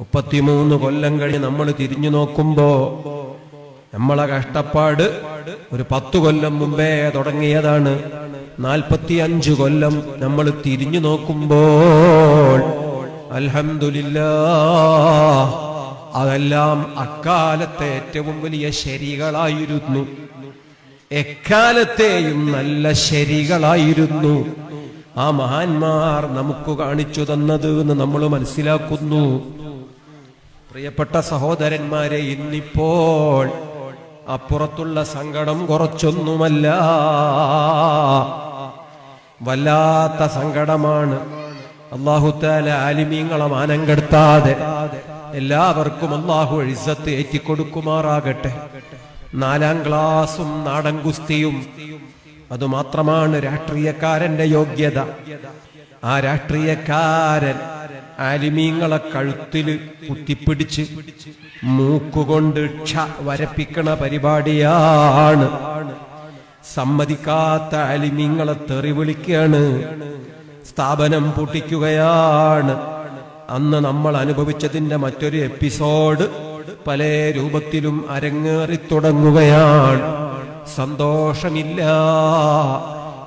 മുപ്പത്തിമൂന്ന് കൊല്ലം കഴിഞ്ഞ് നമ്മൾ തിരിഞ്ഞു നോക്കുമ്പോ നമ്മളെ കഷ്ടപ്പാട് ഒരു പത്തു കൊല്ലം മുമ്പേ തുടങ്ങിയതാണ്. നാൽപ്പത്തി അഞ്ച് കൊല്ലം നമ്മൾ തിരിഞ്ഞു നോക്കുമ്പോൾ അൽഹംദുലില്ലാ അതെല്ലാം അക്കാലത്തെ ഏറ്റവും വലിയ ശരികളായിരുന്നു. എക്കാലത്തെയും നല്ല ശരികളായിരുന്നു. ആ മഹാന്മാർ നമുക്ക് കാണിച്ചു തന്നത് എന്ന് നമ്മൾ മനസ്സിലാക്കുന്നു. പ്രിയപ്പെട്ട സഹോദരന്മാരെ ഇന്നിപ്പോൾ അപ്പുറത്തുള്ള സങ്കടം കുറച്ചൊന്നുമല്ല. വല്ലാത്ത സങ്കടമാണ്. അള്ളാഹുത്താല ആലിമീങ്ങളെ മാനം കെടുത്താതെ എല്ലാവർക്കും അള്ളാഹു എഴുസത്ത് ഏറ്റിക്കൊടുക്കുമാറാകട്ടെ. നാലാം ക്ലാസും നാടൻ കുസ്തിയും അതുമാത്രമാണ് രാഷ്ട്രീയക്കാരന്റെ യോഗ്യത. ആ രാഷ്ട്രീയക്കാരൻ ആലിമീങ്ങളെ കഴുത്തിൽ കുത്തിപ്പിടിച്ച് മൂക്കുകൊണ്ട് ക്ഷ വരപ്പിക്കണ പരിപാടിയാണ്. സമ്മതിക്കാത്ത ആലിമീങ്ങളെ തെറി വിളിക്കുകയാണ്. സ്ഥാപനം പൊട്ടിക്കുകയാണ്. അന്ന് നമ്മൾ അനുഭവിച്ചതിന്റെ മറ്റൊരു എപ്പിസോഡ് പല രൂപത്തിലും അരങ്ങേറി തുടങ്ങുകയാണ്. സന്തോഷമില്ല.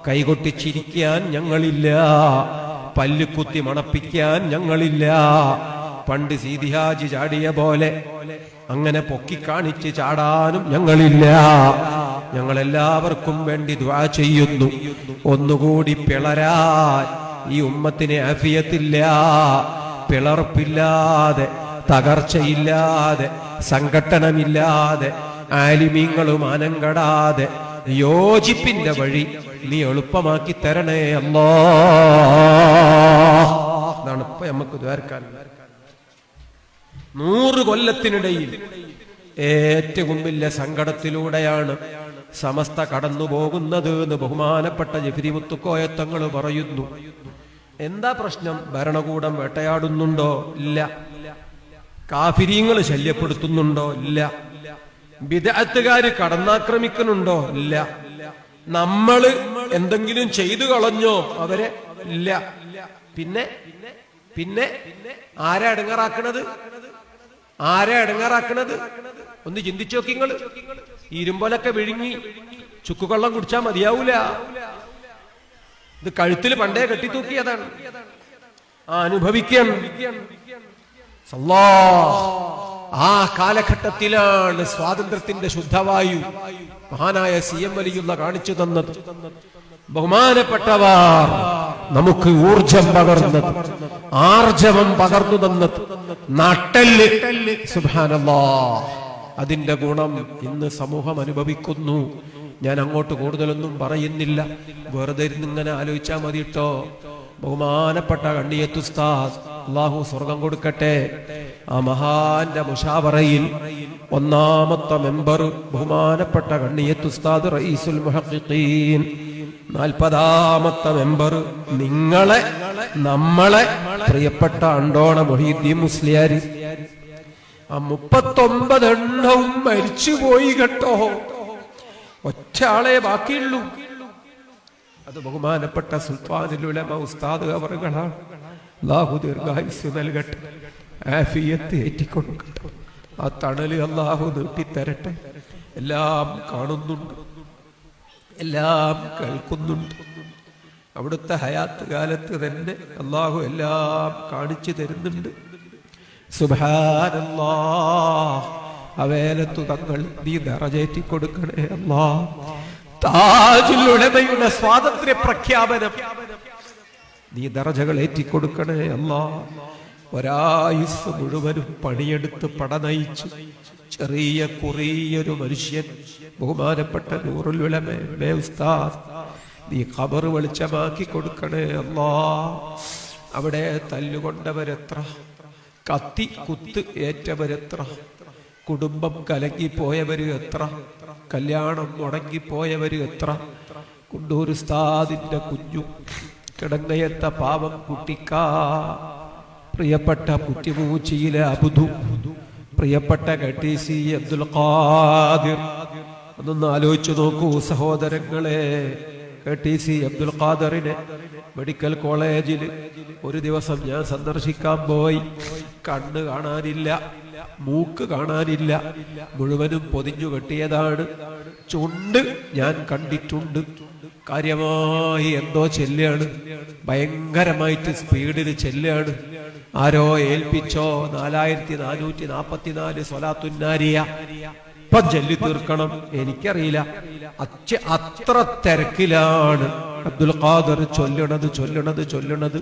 കൈകൊട്ടി ചിരിക്കാൻ ഞങ്ങളില്ല പല്ലുകുത്തി മണപ്പിക്കാൻ ഞങ്ങളില്ല. പണ്ട് സീതിഹാജി ചാടിയ പോലെ അങ്ങനെ പൊക്കി കാണിച്ച് ചാടാനും ഞങ്ങളില്ല. ഞങ്ങളെല്ലാവർക്കും വേണ്ടി ദ്വാ ചെയ്യുന്നു. ഒന്നുകൂടി പിളരാൻ ഈ ഉമ്മത്തിന് അഫിയത്തില്ല. പിളർപ്പില്ലാതെ തകർച്ചയില്ലാതെ സംഘട്ടനമില്ലാതെ ആലിമീങ്ങളും അനങ്കടാതെ യോജിപ്പിന്റെ വഴി നീ എളുപ്പമാക്കി തരണേ അല്ലോ. അതാണ് ഇപ്പൊ നമുക്ക് ദ്വാരക്കാൻ നൂറ് കൊല്ലത്തിനിടയിൽ ഏറ്റവും വലിയ സങ്കടത്തിലൂടെയാണ് സമസ്ത കടന്നു പോകുന്നത് എന്ന് ബഹുമാനപ്പെട്ട ജഫിരി മുത്തുക്കോയത്തങ്ങൾ പറയുന്നു. എന്താ പ്രശ്നം? ഭരണകൂടം വേട്ടയാടുന്നുണ്ടോ? ഇല്ല. കാഫിരീങ്ങൾ ശല്യപ്പെടുത്തുന്നുണ്ടോ? ഇല്ല. വിദഗ്ധകാര് കടന്നാക്രമിക്കുന്നുണ്ടോ? ഇല്ല. നമ്മൾ എന്തെങ്കിലും ചെയ്തു കളഞ്ഞോ? അവരെ ഇല്ല. പിന്നെ? പിന്നെ? ആരാ ഇടങ്ങാറാക്കണത് ആരാ ഇടങ്ങാറാക്കണത് ഒന്ന് ചിന്തിച്ചു നോക്കിങ്ങൾ ഇരുമ്പോലൊക്കെ വിഴുങ്ങി ചുക്കുകൊള്ളം കുടിച്ചാ മതിയാവൂല. ഇത് കഴുത്തിൽ പണ്ടേ കെട്ടി കെട്ടിത്തൂക്കിയതാണ്. ആ അനുഭവിക്കാൻ. സല്ലാ. ആ കാലഘട്ടത്തിലാണ് സ്വാതന്ത്ര്യത്തിന്റെ ശുദ്ധവായു മഹാനായ സി എം വലിയുള്ള കാണിച്ചു തന്നത്. ബഹുമാനപ്പെട്ടവർ നമുക്ക് ഊർജം പകർന്നത് ആർജവം പകർന്നു തന്നത് നട്ടൽ. സുഭാനല്ലാ അതിന്റെ ഗുണം ഇന്ന് സമൂഹം അനുഭവിക്കുന്നു. ഞാൻ അങ്ങോട്ട് കൂടുതലൊന്നും പറയുന്നില്ല. വെറുതെ ഇരുന്ന് ഇങ്ങനെ ആലോചിച്ചാൽ മതി കേട്ടോ ബഹുമാനപ്പെട്ട കണ്ണിയത്തുസ്താദ് അള്ളാഹു സ്വർഗം കൊടുക്കട്ടെ. ആ മഹാന്റെ മുഷാവറയിൽ ഒന്നാമത്തെ മെമ്പർ ബഹുമാനപ്പെട്ട കണ്ണിയത്ത് ഉസ്താദ് മുഹഖിഖീൻ. നാൽപ്പതാമത്തെ മെമ്പർ നിങ്ങളെ നമ്മളെ പ്രിയപ്പെട്ട അണ്ടോണ മൊഹീദ്ദീൻ മുസ്ലിയാരി. ആ മുപ്പത്തൊമ്പത് എണ്ണവും മരിച്ചുപോയി കേട്ടോ. ഒറ്റ ആളെ ബാക്കിയുള്ളൂ. അത് ബഹുമാനപ്പെട്ട സുൽത്താനുലമ ഉസ്താദ് അവറുകളാണ്. അള്ളാഹു ദീർഘായുസ് നൽകട്ടെ ആഫിയത്ത് ഏറ്റിക്കൊടുക്കട്ടെ. ആ തണൽ അള്ളാഹു നീട്ടിത്തരട്ടെ. എല്ലാം കാണുന്നുണ്ട്. എല്ലാം കേൾക്കുന്നുണ്ട്. അവിടുത്തെ ഹയാത്ത് കാലത്ത് തന്നെ അള്ളാഹു എല്ലാം കാണിച്ചു തരുന്നുണ്ട്. അവേലത്തു തങ്ങൾ നീ നിറചേറ്റി കൊടുക്കണേ അല്ലാ. താജുൽ സ്വാതന്ത്ര്യ പ്രഖ്യാപനം നീ ദറജകൾ ഏറ്റിക്കൊടുക്കണേ അല്ല. ഒരായുസ് മുഴുവനും പണിയെടുത്ത് പടനയിച്ചു ചെറിയ കുറിയൊരു മനുഷ്യൻ ബഹുമാനപ്പെട്ട നൂറുൽ വിളമേ ഉസ്താദ് നീ ഖബർ വെളിച്ചമാക്കി കൊടുക്കണേ അല്ലാ. അവിടെ തല്ലുകൊണ്ടവരെത്ര കത്തി കുത്ത് ഏറ്റവരെത്ര കുടുംബം കലങ്ങിപ്പോയവര് എത്ര കല്യാണം മുടങ്ങിപ്പോയവര് എത്ര കുണ്ടൂർ ഉസ്താദിന്റെ കുഞ്ഞു കിടങ്ങയത്ത പാവം കുട്ടിക്കാ. പ്രിയപ്പെട്ട കുട്ടിമൂച്ചിയിലെ അബുദു പ്രിയപ്പെട്ട കട്ടി സി അബ്ദുൽ ഖാദിർ. അതൊന്ന് ആലോചിച്ചു നോക്കൂ സഹോദരങ്ങളെ. കെ ടി സി അബ്ദുൽ ഖാദറിനെ മെഡിക്കൽ കോളേജിൽ ഒരു ദിവസം ഞാൻ സന്ദർശിക്കാൻ പോയി. കണ്ണ് കാണാനില്ല മൂക്ക് കാണാനില്ല. മുഴുവനും പൊതിഞ്ഞു കെട്ടിയതാണ്. ചുണ്ട് ഞാൻ കണ്ടിട്ടുണ്ട്. കാര്യമായി എന്തോ ചെല്ലുകയാണ്. ഭയങ്കരമായിട്ട് സ്പീഡിൽ ചെല്ലുകയാണ്. ആരോ ഏൽപ്പിച്ചോ നാലായിരത്തി നാനൂറ്റി നാപ്പത്തിനാല് സ്വലാത്തുന്നാരിയ ഇപ്പൊ ചെല്ലി തീർക്കണം. എനിക്കറിയില്ല. അച്ഛ അത്ര തിരക്കിലാണ്. അബ്ദുൽ ഖാദർ ചൊല്ലണത് ചൊല്ലണത് ചൊല്ലണത്.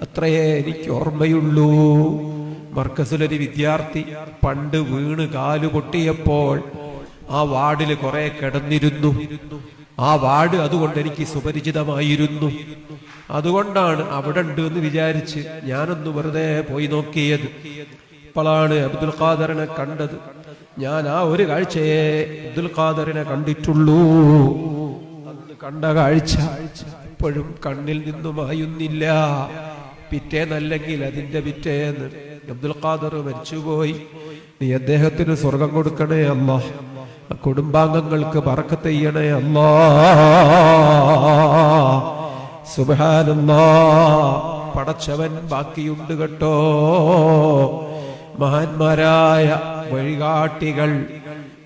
അത്രയേ എനിക്ക് ഓർമ്മയുള്ളൂ. മർക്കസിലൊരു വിദ്യാർത്ഥി പണ്ട് വീണ് കാലു പൊട്ടിയപ്പോൾ ആ വാർഡിൽ കുറെ കിടന്നിരുന്നു. ആ വാർഡ് അതുകൊണ്ട് എനിക്ക് സുപരിചിതമായിരുന്നു. അതുകൊണ്ടാണ് അവിടെ ഉണ്ട് എന്ന് വിചാരിച്ച് ഞാനൊന്ന് വെറുതെ പോയി നോക്കിയത്. ഇപ്പോഴാണ് അബ്ദുൽ ഖാദറിനെ കണ്ടത്. ഞാൻ ആ ഒരു കാഴ്ചയെ അബ്ദുൽ ഖാദറിനെ കണ്ടിട്ടുള്ളൂ. അന്ന് കണ്ട കാഴ്ച ഇപ്പോഴും കണ്ണിൽ നിന്നും അയുന്നില്ല പിറ്റേന്നല്ലെങ്കിൽ അതിന്റെ പിറ്റേന്ന് അബ്ദുൽ ഖാദർ മരിച്ചുപോയി. നീ അദ്ദേഹത്തിന് സ്വർഗം കൊടുക്കണേ അല്ലാ കുടുംബാംഗങ്ങൾക്ക് പറക്കത്ത് ചെയ്യണേ അല്ലാ. സുബാനല്ലാ പടച്ചവൻ ബാക്കിയുണ്ട് കേട്ടോ. മഹാന്മാരായ വഴികാട്ടികൾ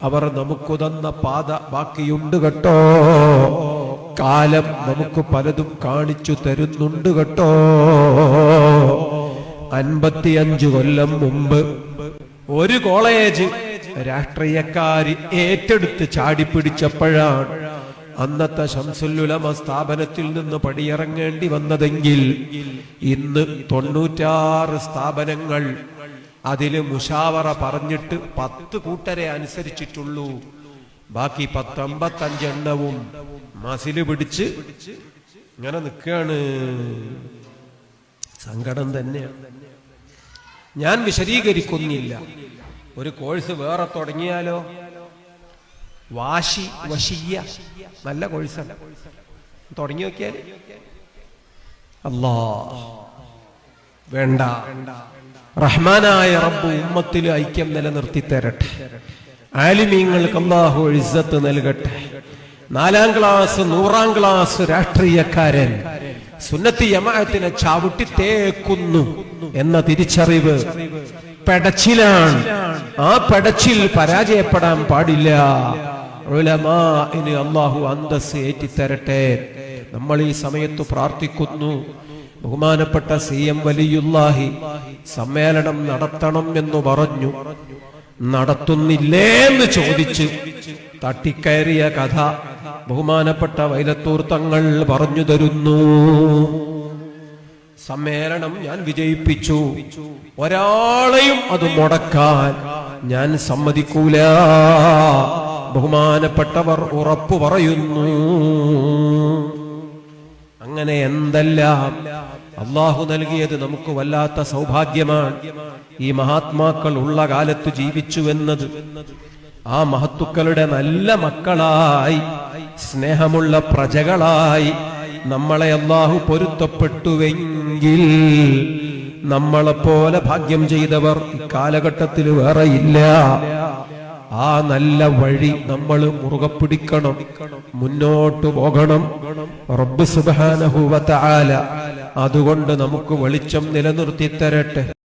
അവർ നമുക്ക് തന്ന പാത ബാക്കിയുണ്ട് കേട്ടോ. കാലം നമുക്ക് പലതും കാണിച്ചു തരുന്നുണ്ട് കേട്ടോ. അൻപത്തിയഞ്ചു കൊല്ലം മുമ്പ് ഒരു കോളേജ് രാഷ്ട്രീയക്കാര് ഏറ്റെടുത്ത് ചാടിപ്പിടിച്ചപ്പോഴാണ് അന്നത്തെ ശംസുല്ലുലമ സ്ഥാപനത്തിൽ നിന്ന് പടിയിറങ്ങേണ്ടി വന്നതെങ്കിൽ ഇന്ന് തൊണ്ണൂറ്റാറ് സ്ഥാപനങ്ങൾ അതിൽ മുഷാവറ പറഞ്ഞിട്ട് പത്ത് കൂട്ടരെ അനുസരിച്ചിട്ടുള്ളൂ. ബാക്കി പത്തമ്പത്തഞ്ചെണ്ണവും മസിൽ പിടിച്ച് ഇങ്ങനെ നിൽക്കുകയാണ് സങ്കടം തന്നെയാണ് ഞാൻ വിശദീകരിക്കുന്നില്ല. ഒരു കോഴ്സ് വേറെ തുടങ്ങിയാലോ? വാശി വശിയ നല്ല കോഴ്സാണ്. തുടങ്ങി നോക്കിയാൽ അല്ലാ വേണ്ട. റഹ്മാനായ റബ്ബ് ഉമ്മത്തിൽ ഐക്യം നിലനിർത്തി തരട്ടെ. ആലിമീങ്ങൾക്ക് അള്ളാഹു ഇസ്സത്ത് നൽകട്ടെ. നാലാം ക്ലാസ് നൂറാം ക്ലാസ് രാഷ്ട്രീയക്കാരൻ സുന്നത്തി യമായത്തിനെ ചവിട്ടി തേക്കുന്നു എന്ന തിരിച്ചറിവ് പെടച്ചിലാണ്. ആ പെടച്ചിൽ പരാജയപ്പെടാൻ പാടില്ല. അള്ളാഹു അന്തസ് ഏറ്റിത്തരട്ടെ. നമ്മൾ ഈ സമയത്ത് പ്രാർത്ഥിക്കുന്നു. ബഹുമാനപ്പെട്ട സി എം വലിയുല്ലാഹി സമ്മേളനം നടത്തണം എന്ന് പറഞ്ഞു. നടത്തുന്നില്ലേ എന്ന് ചോദിച്ച് തട്ടിക്കയറിയ കഥ ബഹുമാനപ്പെട്ട വൈലത്തൂർ തങ്ങൾ പറഞ്ഞു തരുന്നു. സമ്മേളനം ഞാൻ വിജയിപ്പിച്ചു. ഒരാളെയും അത് മുടക്കാൻ ഞാൻ സമ്മതിക്കൂല. ബഹുമാനപ്പെട്ടവർ ഉറപ്പു പറയുന്നു. അങ്ങനെ എന്തെല്ലാം അള്ളാഹു നൽകിയത് നമുക്ക് വല്ലാത്ത സൗഭാഗ്യമാണ്. ഈ മഹാത്മാക്കൾ ഉള്ള കാലത്ത് ജീവിച്ചു എന്നത് ആ മഹത്തുക്കളുടെ നല്ല മക്കളായി സ്നേഹമുള്ള പ്രജകളായി നമ്മളെ അള്ളാഹു പൊരുത്തപ്പെട്ടുവെങ്കിൽ നമ്മളെപ്പോലെ ഭാഗ്യം ചെയ്തവർ കാലഘട്ടത്തിൽ ഇല്ല. ആ നല്ല വഴി നമ്മൾ മുറുകെ പിടിക്കണം മുന്നോട്ട് പോകണം. റബ്ബ് സുബാനഹുവ അതുകൊണ്ട് നമുക്ക് വെളിച്ചം നിലനിർത്തി തരട്ടെ